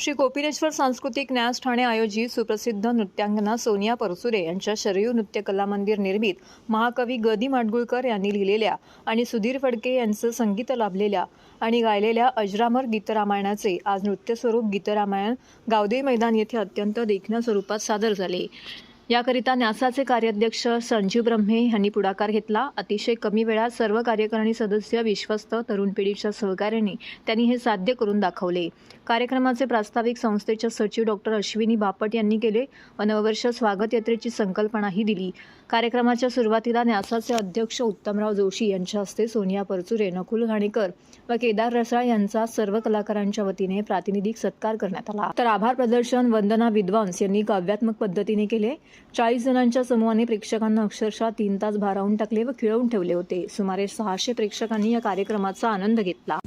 श्री कोपिनेश्वर सांस्कृतिक न्यास ठाणे आयोजित सुप्रसिद्ध नृत्यांगना सोनिया परसुरे यांच्या शरयू नृत्य कला मंदिर निर्मित महाकवी ग दी माडगुळकर यांनी लिहिलेल्या आणि सुधीर फडके यांचं संगीत लाभलेल्या आणि गायलेल्या अजरामर गीतरामायणाचे आज नृत्यस्वरूप गीतरामायण गावदे मैदान येथे अत्यंत देखण्या स्वरूपात सादर झाले. याकरिता न्यासाचे कार्याध्यक्ष संजीव ब्रह्मे यांनी पुढाकार घेतला. अतिशय कमी वेळात सर्व कार्यकारिणी सदस्य विश्वस्त तरुण पिढीच्या सहकार्याने त्यांनी हे साध्य करून दाखवले. कार्यक्रमाचे प्रास्ताविक संस्थेच्या सचिव डॉक्टर अश्विनी बापट यांनी केले. व नववर्ष स्वागत यात्रेची संकल्पनाही दिली. कार्यक्रमाच्या सुरुवातीला न्यासाचे अध्यक्ष उत्तमराव जोशी यांच्या हस्ते सोनिया परचुरे नकुल घाणेकर व केदार रसाळ यांचा सर्व कलाकारांच्या वतीने प्रातिनिधिक सत्कार करण्यात आला. तर आभार प्रदर्शन वंदना विद्वांस यांनी काव्यात्मक पद्धतीने केले. चाळीस जणांच्या समूहाने प्रेक्षकांना अक्षरशः तीन तास भारावून टाकले व खिळवून ठेवले होते. सुमारे सहाशे प्रेक्षकांनी या कार्यक्रमाचा आनंद घेतला.